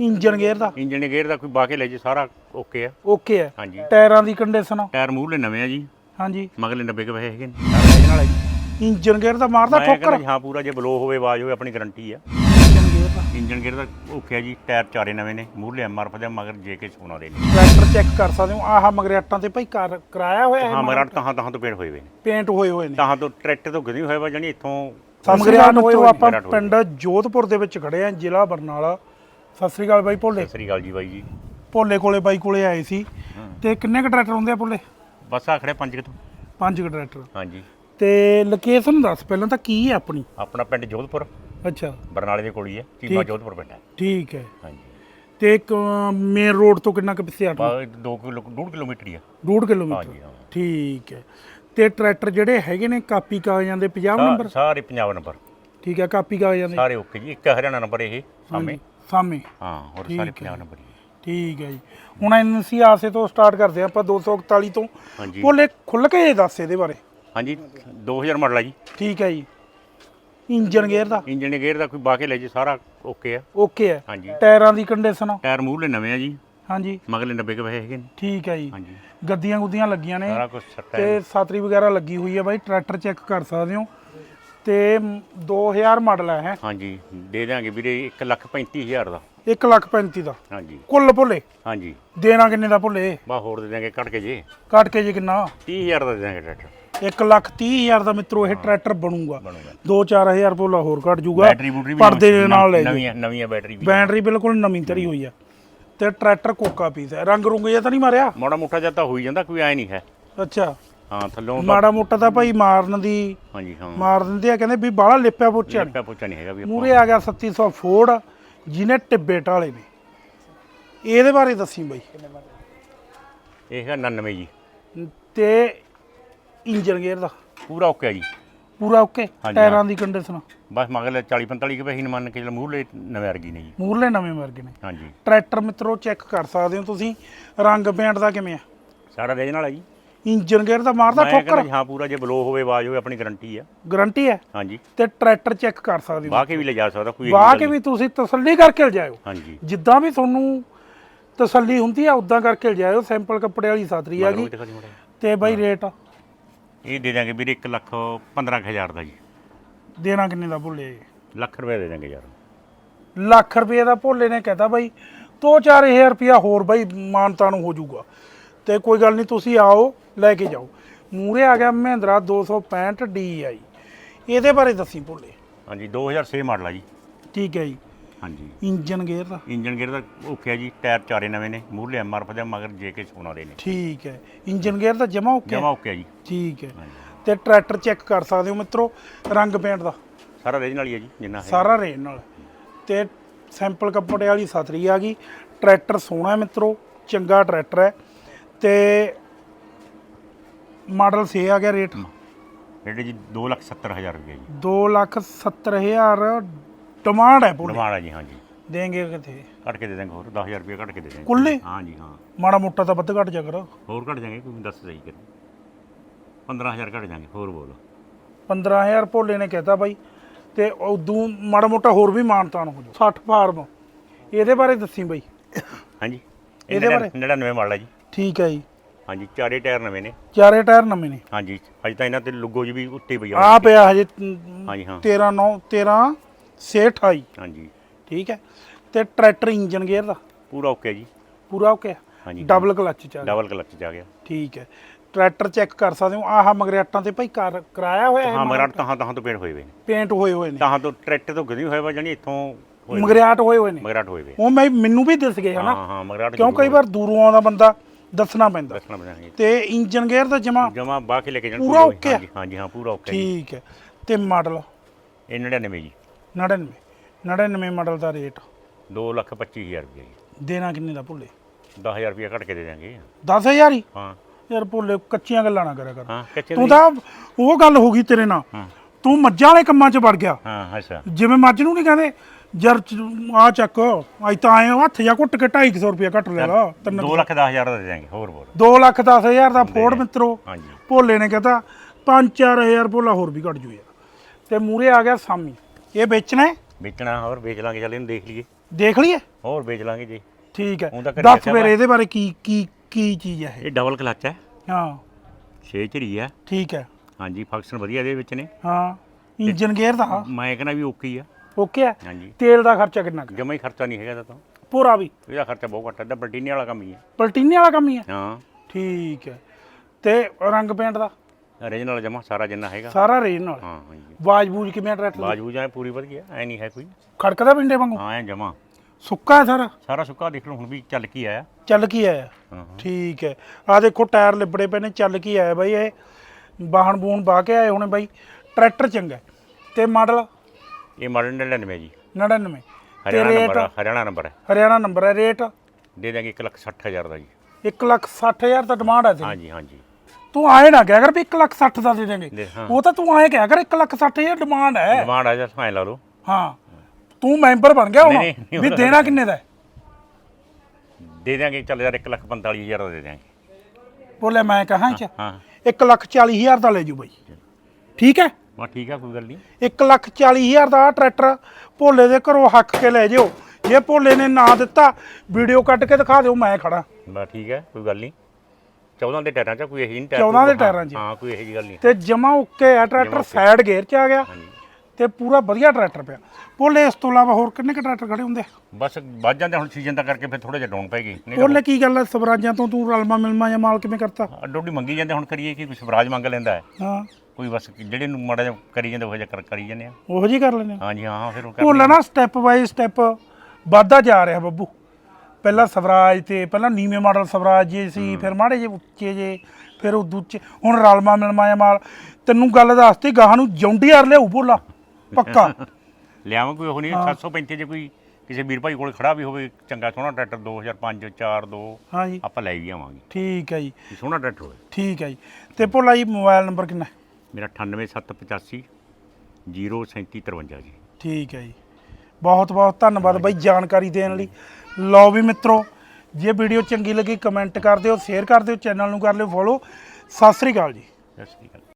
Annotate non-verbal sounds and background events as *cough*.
Engine gear ਦਾ। Engine gear ਦਾ ਕੋਈ ਬਾਕੇ ਲੈ ਜੇ ਸਾਰਾ ਓਕੇ ਆ। ਓਕੇ ਹੈ ਹਾਂਜੀ। ਟਾਇਰਾਂ ਦੀ ਕੰਡੀਸ਼ਨ ਟਾਇਰ ਮੂਹਰਲੇ ਨਵੇਂ ਆ ਜੀ। ਹਾਂਜੀ। ਮਗਲੇ 90 ਕੁ ਪੈਸੇ ਹੈਗੇ ਨੇ। ਸਾਰਾ ਇਹਦੇ ਨਾਲ ਆ ਜੀ ਇੰਜਨ ਗੇਅਰ ਦਾ ਮਾਰਦਾ ਮੈਂ ਠੋਕਰ। ਕਹਿੰਦਾ ਜੀ ਹਾਂ ਪੂਰਾ ਜੇ ਬਲੋ ਹੋਵੇ ਆਵਾਜ਼ ਹੋਵੇ ਆਪਣੀ ਗਾਰੰਟੀ ਆ। ਇੰਜਨ ਗੇਅਰ ਦਾ। ਇੰਜਨ ਗੇਅਰ ਦਾ ਓਕੇ ਆ ਜੀ ਟਾਇਰ ਚਾਰੇ ਨਵੇਂ ਨੇ ਮੂਹਰਲੇ ਐਮਆਰਐਫ ਦੇ ਮਗਰ ਜੇ ਕੇ ਸੋਨਾ ਦੇ ਨੇ। ਟਰੈਕਟਰ ਚੈੱਕ ਕਰ ਸਕਦੇ ਹੋ। ਆਹ ਮਗਰਿਆਟਾਂ ਤੇ ਭਾਈ ਕਰ ਕਰਾਇਆ ਹੋਇਆ ਹੈ ਹਾਂ ਮਗਰ ਤਹਾਂ ਤਹਾਂ ਤੋਂ ਪੇੜ ਹੋਏ ਵੇ ਨੇ। ਪੇਂਟ ਹੋਏ ਹੋਏ ਨੇ। ਤਹਾਂ ਤੋਂ ਟਰੈਕਟਰ ਤੋਂ ਗਦੀ ਹੋਇਆ ਵਾ ਜਾਨੀ ਇੱਥੋਂ ਮਗਰਿਆਟ ਮਿੱਤਰੋ ਆਪਾਂ ਹੋਏ ਪਿੰਡ ਜੋਧਪੁਰ ਦੇ ਵਿੱਚ ਖੜੇ ਆ ਜ਼ਿਲ੍ਹਾ ਬਰਨਾਲਾ। ਸਤਿ ਸ੍ਰੀ ਅਕਾਲ ਬਾਈ ਭੋਲੇ। ਸਤਿ ਸ੍ਰੀ ਅਕਾਲ ਜੀ ਬਾਈ ਜੀ। ਭੋਲੇ ਕੋਲੇ ਬਾਈ ਕੋਲੇ ਆਏ ਸੀ। ਤੇ ਕਿੰਨੇ ਕ ਟਰੈਕਟਰ ਹੁੰਦੇ ਆ ਭੋਲੇ? ਬਸ ਆ ਖੜੇ ਪੰਜ ਕੁ ਤੋਂ। ਪੰਜ ਕ ਟਰੈਕਟਰ। ਹਾਂਜੀ। ਤੇ ਲੋਕੇਸ਼ਨ ਦੱਸ ਪਹਿਲਾਂ ਤਾਂ ਕੀ ਹੈ ਆਪਣੀ? ਆਪਣਾ ਪਿੰਡ ਜੋਧਪੁਰ। ਅੱਛਾ। ਬਰਨਾਲੇ ਦੇ ਕੋਲ ਹੀ ਹੈ। ਚੀਮਾ ਜੋਧਪੁਰ ਪਿੰਡ ਹੈ। ਠੀਕ ਹੈ। ਹਾਂਜੀ। ਤੇ ਇੱਕ ਮੇਨ ਰੋਡ ਤੋਂ ਕਿੰਨਾ ਕੁ ਪਿੱਛੇ ਬਾ 2 ਕਿਲੋ 2 ਕਿਲੋਮੀਟਰ ਹੀ ਆ। 2 ਕਿਲੋਮੀਟਰ। ਹਾਂਜੀ ਹਾਂ। ਠੀਕ ਹੈ। ਤੇ ਟਰੈਕਟਰ ਜਿਹੜੇ ਹੈਗੇ ਨੇ ਕਾਪੀ ਕਾਗਜ਼ਾਂ ਦੇ 50 ਨੰਬਰ? ਸਾਰੇ ਪੰਜਾਬ ਨੰਬਰ। ਠੀਕ ਹੈ ਕਾਪੀ ਕਾਗਜ਼ਾਂ ਦੇ। ਸਾਰੇ ਓਕੇ ਜੀ। ਇੱਕ ਹਰਿਆਣਾ ਨੰਬਰ ਇਹ ਸਾਹਮਣੇ। ਸਾਹਮਣੇ ਹਾਂ ਹੋਰ ਸਾਰੇ ਪੰਜਾਬ ਨੰਬਰ ਹੀ। ਠੀਕ ਹੈ ਜੀ। ਹੁਣ ਐਨਸੀ ਆਸੇ ਤੋਂ ਸਟਾਰਟ ਕਰਦੇ ਹਾਂ ਆਪਾਂ 241 ਤੋਂ। ਹਾਂਜੀ। ਭੋਲੇ ਖੁੱਲ ਕੇ ਦੱਸ ਇਹਦੇ ਬਾਰੇ। ਹਾਂਜੀ 2000 ਮਾਡਲ ਆ ਜੀ। ਠੀਕ ਹੈ ਜੀ। ਇੰਜਨ ਗੇਅਰ ਦਾ। ਇੰਜਨ ਗੇਅਰ ਦਾ ਕੋਈ ਬਾਕੇ ਲੈ ਜੇ ਸਾਰਾ ਓਕੇ ਆ। ਓਕੇ ਹੈ। ਹਾਂਜੀ। ਟਾਇਰਾਂ ਦੀ ਕੰਡੀਸ਼ਨ ਟਾਇਰ ਮੂਹਰਲੇ ਨਵੇਂ ਆ ਜੀ। ਹਾਂਜੀ। ਮਗਲੇ 90 ਕੁ ਪੈਸੇ ਹੈਗੇ ਨੇ। ਠੀਕ ਹੈ ਜੀ। ਹਾਂਜੀ। ਗੱਦੀਆਂ ਗੁੱਦੀਆਂ ਲੱਗੀਆਂ ਨੇ। ਸਾਰਾ ਕੁਝ ਸੱਟ ਹੈ ਤੇ ਸਾਤਰੀ ਵਗੈਰਾ ਲੱਗੀ ਹੋਈ ਹੈ ਬਾਈ ਟਰੈਕਟਰ ਚੈੱਕ ਕਰ ਸਕਦੇ ਹੋ। ਤੇ ਮ, 2000 ਮਾਡਲ ਹੈ ਹਾਂਜੀ ਦੇ ਦਿਆਂਗੇ ਵੀਰੇ 135000 ਦਾ। 1 ਲੱਖ 35 ਦਾ। ਹਾਂਜੀ। ਕੁੱਲ ਭੋਲੇ? ਹਾਂਜੀ। ਦੇਣਾ ਕਿੰਨੇ ਦਾ ਭੋਲੇ? ਬਾ ਹੋਰ ਦੇ ਦਿਆਂਗੇ ਕੱਟ ਕੇ ਜੇ। ਕੱਟ ਕੇ ਜੀ ਕਿੰਨਾ? 30000 ਦਾ ਦੇ ਦਿਆਂਗੇ ਟਰੈਕਟਰ। 1 ਲੱਖ 30 ਹਜ਼ਾਰ ਦਾ ਮਿੱਤਰੋ ਇਹ ਟਰੈਕਟਰ ਬਣੂਗਾ। ਬਣੂਗਾ। 2-4000 ਭੋਲਾ ਹੋਰ ਘਟ ਜੂਗਾ। ਬੈਟਰੀ ਬੂਟਰੀ ਵੀ ਪਰਦੇ ਦੇ ਨਾਲ ਲੈ। ਨਵੀਆਂ ਨਵੀਆਂ ਬੈਟਰੀ ਵੀ। ਬੈਟਰੀ ਬਿਲਕੁਲ ਨਵੀਂ ਤਰੀ ਹੋਈ ਆ। ਤੇ ਟਰੈਕਟਰ ਕੋਕਾ ਪੀਸ ਹੈ ਰੰਗ ਰੁੰਗ ਜਿਹਾ ਤਾਂ ਨਹੀਂ ਮਾਰਿਆ? ਮਾੜਾ ਮੋਟਾ ਜਿਹਾ ਤਾਂ ਹੋਈ ਜਾਂਦਾ ਕੋਈ ਐ ਨਹੀਂ ਹੈ। ਅੱਛਾ। ਹਾਂ ਥੱਲੋਂ ਤਾਂ ਮਾੜਾ ਮੋਟਾ ਤਾਂ ਭਾਈ ਮਾਰਨ ਦੀ ਹਾਂਜੀ ਹਾਂ। ਮਾਰ ਦਿੰਦੇ ਆ ਕਹਿੰਦੇ ਵੀ ਬਾਹਲਾ ਲਿਪਿਆ ਪੁੱਛਿਆ ਲੱਪਾ ਪੁੱਛਾ ਨਹੀਂ ਹੈਗਾ ਵੀ ਆਪਾਂ ਮੂਰੇ ਆ ਗਿਆ 3700 ਫੋਰਡ ਜਿਹਨੇ ਟਿੱਬੇ ਢਾਲੇ ਨੇ। ਇਹਦੇ ਬਾਰੇ ਦੱਸੀ ਬਾਈ। ਇਹ ਹੈ 99 ਜੀ। ਤੇ ਇੰਜਨ ਗੇਅਰ ਦਾ। ਪੂਰਾ ਓਕੇ ਆ ਜੀ। ਪੂਰਾ ਓਕੇ ਹਾਂਜੀ, ਟਾਇਰਾਂ ਦੀ ਕੰਡੀਸ਼ਨ ਬਸ ਮਗਲੇ 40 45 ਕੇ ਪੈਸੇ ਮੰਨ ਕੇ ਚੱਲ ਮੂਹਰਲੇ ਨਵੇਂ ਵਰਗੀ ਨੇ ਜੀ। ਮੂਰਲੇ ਨਵੇਂ ਵਰਗੇ ਨੇ। ਹਾਂਜੀ। ਟਰੈਕਟਰ ਮਿੱਤਰੋ ਚੈੱਕ ਕਰ ਸਕਦੇ ਹੋ ਤੁਸੀਂ। ਰੰਗ ਪੇਂਟ ਦਾ ਕਿਵੇਂ ਆ? ਸਾਰਾ ਵੇਜ ਨਾਲ ਆ ਜੀ। ਇੰਜਨ ਗੇਅਰ ਦਾ ਮਾਰਦਾ ਮੈਂ ਕਹਿੰਦਾ ਠੋਕਰ। ਹਾਂ ਪੂਰਾ ਜੇ ਬਲੋ ਹੋਵੇ ਆਵਾਜ਼ ਹੋਵੇ ਆਪਣੀ ਗਾਰੰਟੀ ਆ। ਗਾਰੰਟੀ ਹੈ? ਹਾਂਜੀ। ਤੇ ਟਰੈਕਟਰ ਚੈੱਕ ਕਰ ਸਕਦੇ ਹੋ ਵਾਹ ਕੇ ਵੀ ਲੈ ਜਾ ਸਕਦਾ ਕੋਈ ਵਾਹ ਕੇ। ਵੀ ਤੁਸੀਂ ਤਸੱਲੀ ਕਰਕੇ ਲਿਜਾਇਓ। ਹਾਂਜੀ। ਜਿੱਦਾਂ ਵੀ ਤੁਹਾਨੂੰ ਤਸੱਲੀ ਹੁੰਦੀ ਆ ਉਦਾਂ ਕਰਕੇ ਲਿਜਾਇਓ। ਸੈਂਪਲ ਕੱਪੜੇ ਵਾਲੀ ਸਾਤਰੀ ਆ ਗਈ। ਤੇ ਬਾਈ ਰੇਟ ਇਹ ਦੇ ਦਾਂਗੇ ਵੀਰੇ 1 ਲੱਖ 15000 ਦਾ ਜੀ। ਦੇਣਾ ਕਿੰਨੇ ਦਾ ਭੁੱਲੇ? ਲੱਖ ਰੁਪਏ ਦੇ ਦਾਂਗੇ ਯਾਰ। ਲੱਖ ਰੁਪਏ ਦਾ ਭੋਲੇ ਨੇ ਕਹਿਤਾ ਬਾਈ। 2-4000 ਰੁਪਿਆ ਹੋਰ ਬਾਈ ਮਾਨਤਾ ਨੂੰ ਹੋ ਜਾਊਗਾ। ਤੇ ਕੋਈ ਗੱਲ ਨਹੀਂ ਤੁਸੀਂ ਆਓ। ਲੈ ਕੇ ਜਾਓ। ਮੂਰੇ ਆ ਗਿਆ ਮਹਿੰਦਰਾ 265 DI ਇਹਦੇ ਬਾਰੇ ਦੱਸੀ ਭੋਲੇ। ਹਾਂਜੀ 2006 ਮਾਡਲ ਆ ਜੀ। ਠੀਕ ਹੈ ਜੀ। ਹਾਂਜੀ। ਇੰਜਨ ਗੇਅਰ ਦਾ। ਇੰਜਨ ਗੇਅਰ ਦਾ ਓਕੇ ਆ ਜੀ ਟਾਇਰ ਚਾਰੇ ਨਵੇਂ ਨੇ ਮੂਹਰਲੇ ਐਮਆਰਐਫ ਦੇ ਮਗਰ ਜੇ ਕੇ ਸੋਨਾ ਦੇ ਨੇ। ਠੀਕ ਹੈ। ਇੰਜਨ ਗੇਅਰ ਦਾ ਜਮਾ ਓਕੇ ਜਮਾ ਓਕੇ ਆ ਜੀ। ਠੀਕ ਹੈ। ਤੇ ਟਰੈਕਟਰ ਚੈੱਕ ਕਰ ਸਕਦੇ ਹੋ ਮਿੱਤਰੋ ਰੰਗ ਪੇਂਟ ਦਾ? ਸਾਰਾ ਰੀਜਨਲ ਹੀ ਆ ਜੀ ਜਿੰਨਾ ਹੈ। ਸਾਰਾ ਰੇਟ ਨਾਲ। ਤੇ ਸੈਂਪਲ ਕੱਪੜੇ ਵਾਲੀ ਸਤਰੀ ਆ ਗਈ। ਟਰੈਕਟਰ ਸੋਹਣਾ ਹੈ ਮਿੱਤਰੋ ਚੰਗਾ ਟਰੈਕਟਰ ਹੈ। ਤੇ ਮਾਡਲ ਸੇ ਆ ਗਿਆ ਰੇਟ। ਰੇਟ ਜੀ 270000 ਰੁਪਏ ਜੀ। 270000 ਡਿਮਾਂਡ ਹੈ ਪੂਰੀ। ਡਿਮਾਂਡ ਆ ਜੀ ਹਾਂਜੀ ਦੇਂਗੇ ਕਿਤੇ ਕੱਟ ਕੇ ਦੇ ਦਾਂਗੇ ਹੋਰ 10000 ਰੁਪਏ ਕੱਟ ਕੇ ਦੇ ਦਾਂਗੇ ਕੁੱਲੇ? ਹਾਂਜੀ ਹਾਂ। ਮਾੜਾ ਮੋਟਾ ਤਾਂ ਵੱਧ ਘੱਟ ਜਾ ਕਰੋ। ਹੋਰ ਕੱਟ ਜਾਗੇ ਕੋਈ ਦੱਸ ਸਹੀ ਕਰ। 15000 ਕੱਟ ਜਾਗੇ ਹੋਰ ਬੋਲ। 15000 ਭੋਲੇ ਨੇ ਕਹਿਤਾ ਬਾਈ ਤੇ ਉਦੋਂ ਮਾੜਾ ਮੋਟਾ ਹੋਰ ਵੀ ਮਾਨਤਾਨ ਹੋ ਜਾ 60 ਫਾਰਮ। ਇਹਦੇ ਬਾਰੇ ਦੱਸੀ ਬਾਈ। ਹਾਂਜੀ। ਇਹਦੇ ਬਾਰੇ? 99 ਮਾਡਲ ਆ ਜੀ। ਠੀਕ ਹੈ ਜੀ। ਹਾਂਜੀ ਚਾਰੇ ਟਾਇਰ ਨਵੇਂ ਨੇ। ਚਾਰੇ ਟਾਇਰ ਨਵੇਂ ਨੇ। ਹਾਂਜੀ ਅਜੇ ਤਾਂ ਇਹਨਾਂ ਤੇ ਲੁੱਗੋ ਜੀ ਵੀ ਉੱਤੇ ਪਈ ਆ। ਪਿਆ ਹਜੇ ਹਾਂਜੀ ਹਾਂ। 13 9 13 ਸੇ 28 ਹਾਂਜੀ। ਠੀਕ ਹੈ। ਤੇ ਟਰੈਕਟਰ ਇੰਜਨ ਗੇਅਰ ਦਾ। ਪੂਰਾ ਓਕੇ ਜੀ। ਪੂਰਾ ਓਕੇ ਹਾਂਜੀ ਡਬਲ ਕਲੱਚ ਚ ਆ ਗਿਆ। ਡਬਲ ਕਲਚ ਚ ਆ ਗਿਆ। ਠੀਕ ਹੈ। ਟਰੈਕਟਰ ਚੈੱਕ ਕਰ ਸਕਦੇ ਹੋ। ਆਹ ਮਗਰਿਆਟਾਂ ਤੇ ਭਾਈ ਕਰ ਕਰਾਇਆ ਹੋਇਆ ਹਾਂ ਹੈ ਮਗਰ ਤਹਾਂ ਤਹਾਂ ਤੋਂ ਪੇੜ ਹੋਏ ਵੇ ਨੇ। ਪੇਂਟ ਹੋਏ ਹੋਏ ਨੇ। ਤਹਾਂ ਤੋਂ ਟਰੈਕਟਰ ਤੋਂ ਗਦੀ ਹੋਇਆ ਵਾ ਜਾਨੀ ਇੱਥੋਂ ਹੋਏ ਮਗਰਿਆਟ ਹੋਏ ਹੋਏ ਨੇ। ਮਗਰਾਟ ਹੋਏ ਵੇ ਉਹ ਮੈਂ ਮੈਨੂੰ ਵੀ ਦਿਸ ਗਏ ਹਨਾ। ਹਾਂ ਹਾਂ ਮਗਰਾਟ ਕਿਉਂ ਕਈ ਵਾਰ ਦੂਰੋਂ ਆਉਂਦਾ ਬੰਦਾ ਦੱਸਣਾ ਪੈਂਦਾ। ਦੱਸਣਾ ਬਣਾਗੇ ਤੇ ਇੰਜਨ ਗੇਅਰ ਦਾ ਜਮਾ ਜਮਾ ਬਾਹ ਕੇ ਲੈ ਕੇ ਜਾਣ ਪੂਰਾ okay ਆ? ਹਾਂਜੀ ਹਾਂਜੀ ਹਾਂ ਪੂਰਾ ਓਕੇ ਜੀ। ਠੀਕ ਹੈ। ਤੇ ਮਾਡਲ? ਇਹ 99 ਜੀ। 99 99 ਮਾਡਲ ਦਾ ਰੇਟ? 225000 ਰੁਪਏ ਜੀ। ਦੇਣਾ ਕਿੰਨੇ ਦਾ ਭੁੱਲੇ? 10000 ਰੁਪਏ ਕੱਟ ਕੇ ਦੇ ਦਾਂਗੇ 10000 ਹੀ? ਹਾਂ। ਯਾਰ ਭੁੱਲੇ ਕੱਚੀਆਂ ਗੱਲਾਂ ਨਾ ਕਰਿਆ ਕਰ। ਹਾਂ ਕੱਚੇ ਤੂੰ ਤਾਂ ਉਹ ਗੱਲ ਹੋ ਗਈ ਤੇਰੇ ਨਾਲ। ਹਾਂ। ਤੂੰ ਮੱਝਾਂ ਵਾਲੇ ਕੰਮਾਂ 'ਚ ਵੜ ਗਿਆ। ਹਾਂ ਅੱਛਾ। ਜਿਵੇਂ ਮੱਝ ਨੂੰ ਨਹੀਂ ਕਹਿੰਦੇ ਜਰ ਆ ਚੱਕ ਅੱਜ ਤਾਂ ਆਏ ਹੋ, ਹੱਥ ਜਾਂ ਘੁੱਟ ਕੇ 250 ਰੁਪਏ ਘੱਟ ਲੈ ਲਾ ਤਿੰਨ 2 ਲੱਖ 10000 ਦਾ ਦੇ ਦਾਂਗੇ ਹੋਰ ਬੋਲ। 2 ਲੱਖ 10 ਹਜ਼ਾਰ ਦਾ ਫੋਰਡ ਮਿੱਤਰੋ। ਹਾਂਜੀ। ਭੋਲੇ ਨੇ ਕਹਤਾ 5-4000 ਭੋਲਾ ਹੋਰ ਵੀ ਘਟ ਜੂ ਯਾਰ ਤੇ ਮੂਰੇ ਆ ਗਿਆ ਸਾਮੀ। ਇਹ ਵੇਚਣਾ ਹੈ? ਵੇਚਣਾ ਹੋਰ ਵੇਚ ਲਾਂਗੇ ਚੱਲ ਇਹਨੂੰ ਦੇਖ ਲਈਏ। ਦੇਖ ਲਈਏ? ਹੋਰ ਵੇਚ ਲਾਂਗੇ ਜੀ। ਠੀਕ ਹੈ। ਊਂ ਤਾਂ ਘਰੇ ਦੱਸ ਰੱਖਿਆ ਫਿਰ। ਇਹਦੇ ਬਾਰੇ ਕੀ ਕੀ ਕੀ ਚੀਜ਼ ਹੈ ਇਹ? ਇਹ ਡਬਲ ਕਲਚ ਹੈ। ਹਾਂ। 6 ਝਰੀ ਹੈ। ਠੀਕ ਹੈ। ਹਾਂਜੀ ਫੰਕਸ਼ਨ ਵਧੀਆ ਇਹਦੇ ਵਿੱਚ ਨੇ। ਹਾਂ। ਇੰਜਨ ਗੇਅਰ ਦਾ। ਮੈਂ ਕਹਿੰਦਾ ਵੀ ਓਕੇ ਹੀ ਆ। ਓਕੇ ਹੈ। ਹਾਂਜੀ। ਤੇਲ ਦਾ ਖਰਚਾ ਕਿੰਨਾ ਕੁ? ਜਮਾ ਹੀ ਖਰਚਾ ਨਹੀਂ ਹੈਗਾ ਇਹਦਾ ਤਾਂ। ਪੂਰਾ ਵੀ? ਇਹਦਾ ਖਰਚਾ ਬਹੁਤ ਘੱਟ ਹੈ ਬਲਟੀਨੇ ਵਾਲਾ ਕੰਮ ਹੀ ਹੈ। ਪਲਟੀਨੇ ਵਾਲਾ ਕੰਮ ਹੀ ਹੈ? ਹਾਂ। ਠੀਕ ਹੈ। ਤੇ ਰੰਗ ਪੇਂਟ ਦਾ? ਓਰੀਜਨਲ ਜਮਾ ਸਾਰਾ ਜਿੰਨਾ ਹੈਗਾ। ਸਾਰਾ ਰੇਨ ਨਾਲ ਹਾਂ ਹਾਂਜੀ। ਬਾਜ ਬੂਜ ਕਿਵੇਂ ਟਰੈਕਟਰ ਦੀ? ਬਾਜੂ ਜਾਏ ਪੂਰੀ ਵਧੀਆ ਐ ਨਹੀਂ ਹੈ ਕੋਈ। ਖੜਕਦਾ ਪਿੰਡੇ ਵਾਂਗੂ? ਹਾਂ ਐ ਜਮਾ। ਸੁੱਕਾ ਹੈ ਸਾਰਾ? ਸਾਰਾ ਸੁੱਕਾ ਦੇਖ ਲਓ ਹੁਣ ਵੀ ਚੱਲ ਕੀ ਆਇਆ। ਚੱਲ ਕੀ ਆਇਆ? ਹਾਂ ਠੀਕ ਹੈ। ਆ ਦੇਖੋ ਟਾਇਰ ਲਿਬੜੇ ਪਏ ਨੇ ਚੱਲ ਕੀ ਆਇਆ ਬਾਈ ਇਹ? ਬਾਹਣ ਬੂਣ ਬਾ ਕੇ ਆਏ ਹੋਣੇ ਬਾਈ। ਟਰੈਕਟਰ ਚੰਗਾ ਹੈ। ਤੇ ਮਾਡਲ? ਇਹ ਮਾਡਲ 99 ਜੀ। 99 ਤੇ Haryana rate? Number Haryana number ਹੈ ਹਰਿਆਣਾ ਨੰਬਰ ਹੈ ਰੇਟ? ਦੇ ਦਾਂਗੇ 160000 ਦਾ ਜੀ। 1 ਲੱਖ 60000 ਦਾ ਡਿਮਾਂਡ ਹੈ ਤੇਰੀ ਹਾਂਜੀ ਹਾਂਜੀ। ਤੂੰ ਆਏ ਨਾ ਕਹਿ ਕਰ ਵੀ 1 ਲੱਖ 60 ਦਾ ਦੇ ਦੇਂਗੇ ਦੇ- ਹਾਂ। ਉਹ ਤਾਂ ਤੂੰ ਆਏ ਕਹਿ ਕਰ 1 ਲੱਖ 60000 ਡਿਮਾਂਡ ਹੈ। ਡਿਮਾਂਡ ਆ ਜਾ ਸਾਂ ਲਾ ਲਓ। ਹਾਂ। ਤੂੰ ਮੈਂਬਰ ਬਣ ਗਿਆ ਹੁਣ। ਨਹੀਂ, ਵੀ ਦੇਣਾ ਕਿੰਨੇ ਦਾ ਹੈ? ਦੇ ਦਾਂਗੇ ਚੱਲ ਯਾਰ 145000 ਦਾ ਦੇ ਦਾਂਗੇ ਬੋਲੇ ਮੈਂ ਕਹਾਂ ਚ। ਹਾਂ। 1 ਲੱਖ 40000 ਦਾ ਲੈ ਜੂ ਬਾਈ। ਠੀਕ ਹੈ? ਬਾ ਠੀਕ ਆ ਕੋਈ ਗੱਲ ਨਹੀਂ 1 ਲੱਖ 40000 ਦਾ ਆਹ ਟਰੈਕਟਰ ਭੋਲੇ ਦੇ ਘਰੋਂ ਹੱਕ ਕੇ ਲੈ ਜਿਓ। ਜੇ ਭੋਲੇ ਨੇ ਨਾ ਦਿੱਤਾ ਵੀਡੀਓ ਕੱਢ ਕੇ ਦਿਖਾ ਦਿਓ ਮੈਂ ਖੜਾ ਬਾ ਠੀਕ ਹੈ ਕੋਈ ਗੱਲ ਨਹੀਂ 14 ਦੇ ਟਾਇਰਾਂ 'ਚ ਕੋਈ ਇਹੀ ਨਹੀਂ 14 ਦੇ ਟਾਇਰਾਂ 'ਚ। ਹਾਂ ਕੋਈ ਇਹੀ ਜੀ ਗੱਲ ਨਹੀਂ ਤੇ ਜਮਾ ਓਕੇ ਆ ਟਰੈਕਟਰ ਸਾਈਡ ਗੇਅਰ 'ਚ ਆ ਗਿਆ ਹਾਂਜੀ। ਤੇ ਪੂਰਾ ਵਧੀਆ ਟਰੈਕਟਰ ਪਿਆ। ਭੋਲੇ ਇਸ ਤੋਂ ਇਲਾਵਾ ਹੋਰ ਕਿੰਨੇ ਕੁ ਟਰੈਕਟਰ ਖੜੇ ਹੁੰਦੇ? ਬਸ ਵੱਧ ਜਾਂਦੇ ਹੁਣ ਸੀਜ਼ਨ ਦਾ ਕਰਕੇ ਫਿਰ ਥੋੜਾ ਜਿਹਾ ਡਾਊਨ ਪੈ ਗਈ ਨਹੀਂ ਭੋਲੇ ਕੀ ਗੱਲ ਹੈ ਸਵਰਾਜਾਂ ਤੋਂ ਤੂੰ ਰਲਮਾ ਮਿਲਮਾ ਜਾਂ ਮਾਲ ਕਿਵੇਂ ਕਰਤਾ? ਅੱਡੋ ਅੱਡੀ ਮੰਗੀ ਜਾਂਦੇ ਹੁਣ ਕਰੀਏ ਕਿ ਕੁਛ ਸਵਰਾਜ ਮੰਗ ਲੈਂਦਾ ਹੈ। ਹਾਂ। ਕੋਈ ਬਸ ਜਿਹੜੇ ਨੂੰ ਮਾੜਾ ਜਿਹਾ ਕਰੀ ਜਾਂਦੇ ਉਹ ਜਿਹਾ ਕਰ- ਕਰੀ ਜਾਂਦੇ ਆ। ਉਹੋ ਜੀ ਕਰ ਲੈਨੇ ਹਾਂਜੀ ਹਾਂ ਫਿਰ ਉਹ ਭੋਲਾ ਨਾ ਸਟੈਪ ਬਾਈ ਸਟੈਪ ਵੱਧਦਾ ਜਾ ਰਿਹਾ ਬੱਬੂ। ਪਹਿਲਾਂ ਸਵਰਾਜ ਤੇ ਪਹਿਲਾਂ ਨੀਵੇਂ ਮਾਡਲ ਸਵਰਾਜ ਜੇ ਸੀ ਫਿਰ ਮਾੜੇ ਜੇ ਉੱਚੇ ਜੇ ਫਿਰ ਉਹ ਦੂਜੇ ਹੁਣ ਰਲਮਾ ਮਿਲਮਾ ਜਾਂ ਮਾਲ। ਤੈਨੂੰ ਗੱਲ ਦੱਸਤੀ ਗਾਹਾਂ ਨੂੰ ਜੌਂਡੀਆਰ ਲਿਆਊ ਭੋਲਾ ਪੱਕਾ। *laughs* ਲਿਆਵਾਂ ਕੋਈ ਉਹ ਨਹੀਂ 735 ਜੇ ਕੋਈ ਕਿਸੇ ਵੀਰ ਭਾਈ ਕੋਲ ਖੜਾ ਵੀ ਹੋਵੇ ਚੰਗਾ ਸੋਹਣਾ ਟਰੈਕਟਰ 2005 4 2 ਹਾਂ ਜੀ। ਆਪਾਂ ਲੈ ਵੀ ਆਵਾਂਗੇ। ਠੀਕ ਹੈ ਜੀ। ਸੋਹਣਾ ਟਰੈਕਟਰ ਹੋਵੇ। ਠੀਕ ਹੈ ਜੀ। ਤੇ ਭੋਲਾ ਜੀ ਮੋਬਾਈਲ ਨੰਬਰ ਕਿੰਨਾ ਹੈ? ਮੇਰਾ 98785 03753 ਜੀ। ਠੀਕ ਹੈ ਜੀ। ਬਹੁਤ ਬਹੁਤ ਧੰਨਵਾਦ ਬਾਈ ਜਾਣਕਾਰੀ ਦੇਣ ਲਈ। ਲਓ ਵੀ ਮਿੱਤਰੋ ਜੇ ਵੀਡੀਓ ਚੰਗੀ ਲੱਗੀ ਕਮੈਂਟ ਕਰ ਦਿਓ ਸ਼ੇਅਰ ਕਰ ਦਿਓ ਚੈਨਲ ਨੂੰ ਕਰ ਲਿਓ ਫੋਲੋ। ਸਤਿ ਸ੍ਰੀ ਅਕਾਲ ਜੀ। ਸਤਿ ਸ਼੍ਰੀ ਅਕਾਲ।